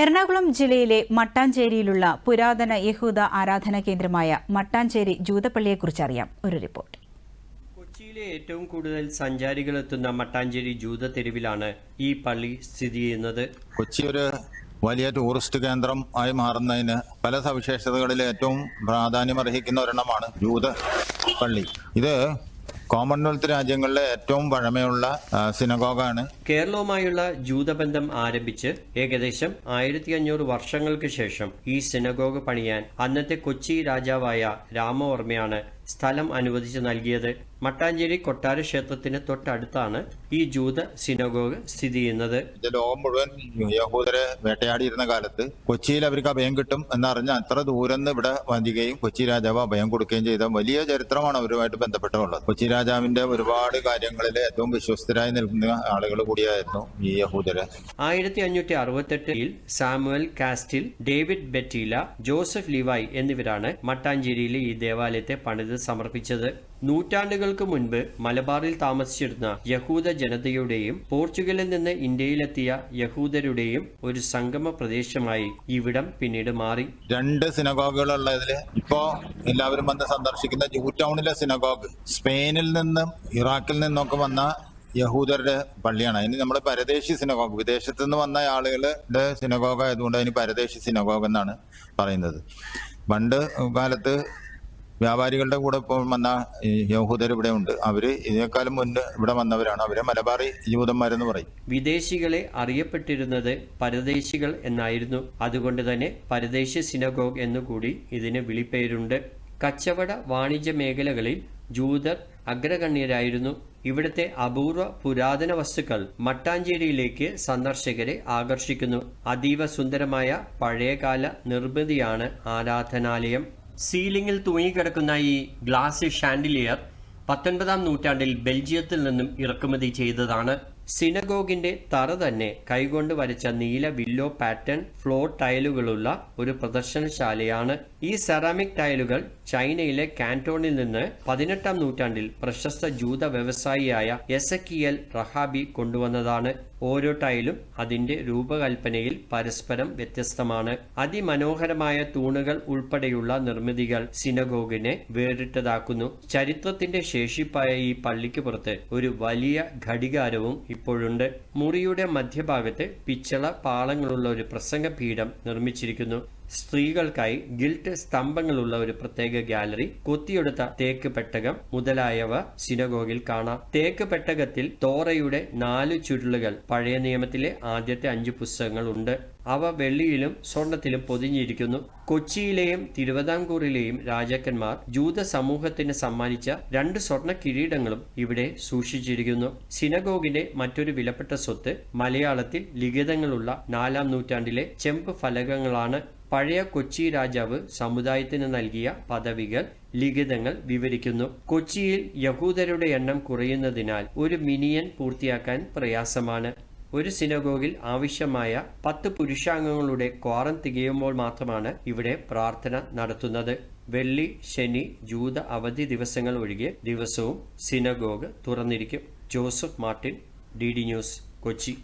എറണാകുളം ജില്ലയിലെ മട്ടാഞ്ചേരിയിലുള്ള പുരാതന യഹൂദ ആരാധന കേന്ദ്രമായ മട്ടാഞ്ചേരി ജൂതപ്പള്ളിയെക്കുറിച്ച് അറിയാം. ഒരു റിപ്പോർട്ട്. കൊച്ചിയിലെ ഏറ്റവും കൂടുതൽ സഞ്ചാരികൾ എത്തുന്ന മട്ടാഞ്ചേരി ജൂത തെരുവിലാണ് ഈ പള്ളി സ്ഥിതി ചെയ്യുന്നത്. കൊച്ചി ഒരു വലിയ ടൂറിസ്റ്റ് കേന്ദ്രം ആയി മാറുന്നതിന് പല സവിശേഷതകളിൽ ഏറ്റവും പ്രാധാന്യമർഹിക്കുന്ന ഒരെണ്ണമാണ് ജൂത പള്ളി. ഇത് കോമൺവെൽത്ത് രാജ്യങ്ങളിലെ ഏറ്റവും പഴമയുള്ള സിനഗോഗാണ്. കേരളവുമായുള്ള ജൂതബന്ധം ആരംഭിച്ച് ഏകദേശം ആയിരത്തി അഞ്ഞൂറ് വർഷങ്ങൾക്ക് ശേഷം ഈ സിനഗോഗ് പണിയാൻ അന്നത്തെ കൊച്ചി രാജാവായ രാമവർമ്മയാണ് സ്ഥലം അനുവദിച്ച് നൽകിയത്. മട്ടാഞ്ചേരി കൊട്ടാര ക്ഷേത്രത്തിന് തൊട്ടടുത്താണ് ഈ ജൂത സിനഗോഗ് സ്ഥിതി ചെയ്യുന്നത്. ലോകം മുഴുവൻ യഹൂദരെ വേട്ടയാടിയിരുന്ന കാലത്ത് കൊച്ചിയിൽ അവർക്ക് അഭയം കിട്ടും എന്നറിഞ്ഞ് അത്ര ദൂരം ഇവിടെ വരികയും കൊച്ചി രാജാവ് അഭയം കൊടുക്കുകയും ചെയ്ത വലിയ ചരിത്രമാണ് അവരുമായിട്ട് ബന്ധപ്പെട്ടുള്ളത്. കൊച്ചി രാജാവിന്റെ ഒരുപാട് കാര്യങ്ങളിൽ ഏറ്റവും വിശ്വസ്തരായി നിൽക്കുന്ന ആളുകൾ കൂടിയായിരുന്നു ഈ യഹൂദര്. ആയിരത്തി അഞ്ഞൂറ്റി അറുപത്തെട്ടിൽ Samuel Castiel David Betila Joseph Levi എന്നിവരാണ് മട്ടാഞ്ചേരിയിലെ ഈ ദേവാലയത്തെ പണിത് സമർപ്പിച്ചത്. നൂറ്റാണ്ടുകൾക്ക് മുൻപ് മലബാറിൽ താമസിച്ചിരുന്ന യഹൂദ ജനതയുടെയും പോർച്ചുഗലിൽ നിന്ന് ഇന്ത്യയിലെത്തിയ യഹൂദരുടെയും ഒരു സംഗമ പ്രദേശമായി ഇവിടം പിന്നീട് മാറി. രണ്ട് സിനഗോഗുകളുള്ളതിൽ ഇപ്പോ എല്ലാവരും വന്ന് സന്ദർശിക്കുന്ന ജൂ സിനഗോഗ് സ്പെയിനിൽ നിന്നും ഇറാഖിൽ നിന്നൊക്കെ വന്ന യഹൂദരുടെ പള്ളിയാണ്. അതിന് നമ്മൾ പരദേശി സിനഗോഗ് വിദേശത്ത് നിന്ന് വന്ന ആളുകളുടെ സിനഗോഗ ആയതുകൊണ്ട് അതിന് പരദേശി സിനഗോഗ് എന്നാണ് പറയുന്നത്. പണ്ട് കാലത്ത് വ്യാപാരികളുടെ കൂടെ ഇപ്പോൾ വന്ന യഹൂദർ ഇവിടെ ഉണ്ട്. അവർ ഇതിനേക്കാളും മുന്നേ ഇവിടെ വന്നവരാണ്. അവരെ മലബാറി ജൂതന്മാരെന്ന് പറയും. വിദേശികളെ അറിയപ്പെട്ടിരുന്നത് പരദേശികൾ എന്നായിരുന്നു. അതുകൊണ്ട് തന്നെ പരദേശി സിനഗോഗ് എന്നുകൂടി ഇതിന് വിളിപ്പേരുണ്ട്. കച്ചവട വാണിജ്യ മേഖലകളിൽ ജൂതർ അഗ്രഗണ്യരായിരുന്നു. ഇവിടുത്തെ അപൂർവ പുരാതന വസ്തുക്കൾ മട്ടാഞ്ചേരിയിലേക്ക് സന്ദർശകരെ ആകർഷിക്കുന്നു. അതീവ സുന്ദരമായ പഴയകാല നിർമ്മിതിയാണ് ആരാധനാലയം. സീലിംഗിൽ തൂങ്ങിക്കിടക്കുന്ന ഈ ഗ്ലാസ് ഷാൻഡിലിയർ പത്തൊൻപതാം നൂറ്റാണ്ടിൽ ബെൽജിയത്തിൽ നിന്നും ഇറക്കുമതി ചെയ്തതാണ് സിനഗോഗിന്റെ തറ തന്നെ കൈകൊണ്ട് വരച്ച നീല വില്ലോ പാറ്റേൺ ഫ്ലോർ ടൈലുകളുള്ള ഒരു പ്രദർശനശാലയാണ് ഈ സെറാമിക് ടൈലുകൾ ചൈനയിലെ കാന്റോണിൽ നിന്ന് പതിനെട്ടാം നൂറ്റാണ്ടിൽ പ്രശസ്ത ജൂത വ്യവസായിയായ എസക്കിയൽ റഹാബി കൊണ്ടുവന്നതാണ്. ഓരോ ടൈലും അതിന്റെ രൂപകൽപ്പനയിൽ പരസ്പരം വ്യത്യസ്തമാണ്. അതിമനോഹരമായ തൂണുകൾ ഉൾപ്പെടെയുള്ള നിർമ്മിതികൾ സിനഗോഗിനെ വേറിട്ടതാക്കുന്നു. ചരിത്രത്തിന്റെ ശേഷിപ്പായ ഈ പള്ളിക്ക് പുറത്ത് ഒരു വലിയ ഘടികാരവും ഇപ്പോഴുണ്ട്. മുറിയുടെ മധ്യഭാഗത്ത് പിച്ചള പാളങ്ങളുള്ള ഒരു പ്രസംഗ പീഠം നിർമ്മിച്ചിരിക്കുന്നു. സ്ത്രീകൾക്കായി ഗിൽട്ട് സ്തംഭങ്ങളുള്ള ഒരു പ്രത്യേക ഗാലറി കൊത്തിയെടുത്ത തേക്ക് പെട്ടകം മുതലായവ സിനഗോഗിൽ കാണാം. തേക്ക് പെട്ടകത്തിൽ തോറയുടെ നാല് ചുരുളുകൾ പഴയ നിയമത്തിലെ ആദ്യത്തെ അഞ്ച് പുസ്തകങ്ങൾ ഉണ്ട്. അവ വെള്ളിയിലും സ്വർണത്തിലും പൊതിഞ്ഞിരിക്കുന്നു. കൊച്ചിയിലെയും തിരുവിതാംകൂറിലെയും രാജാക്കന്മാർ ജൂത സമൂഹത്തിന് സമ്മാനിച്ച രണ്ട് സ്വർണ കിരീടങ്ങളും ഇവിടെ സൂക്ഷിച്ചിരിക്കുന്നു. സിനഗോഗിന്റെ മറ്റൊരു വിലപ്പെട്ട സ്വത്ത് മലയാളത്തിൽ ലിഖിതങ്ങളുള്ള നാലാം നൂറ്റാണ്ടിലെ ചെമ്പ് ഫലകങ്ങളാണ്. പഴയ കൊച്ചി രാജാവ് സമുദായത്തിന് നൽകിയ പദവികൾ ലിഖിതങ്ങൾ വിവരിക്കുന്നു. കൊച്ചിയിൽ യഹൂദരുടെ എണ്ണം കുറയുന്നതിനാൽ ഒരു മിനിയൻ പൂർത്തിയാക്കാൻ പ്രയാസമാണ്. ഒരു സിനഗോഗിൽ ആവശ്യമായ പത്ത് പുരുഷാംഗങ്ങളുടെ ക്വാറം തികയുമ്പോൾ മാത്രമാണ് ഇവിടെ പ്രാർത്ഥന നടത്തുന്നത്. വെള്ളി ശനി ജൂത അവധി ദിവസങ്ങൾ ഒഴികെ ദിവസവും സിനഗോഗ് തുറന്നിരിക്കും. Joseph Martin D D news Kochi.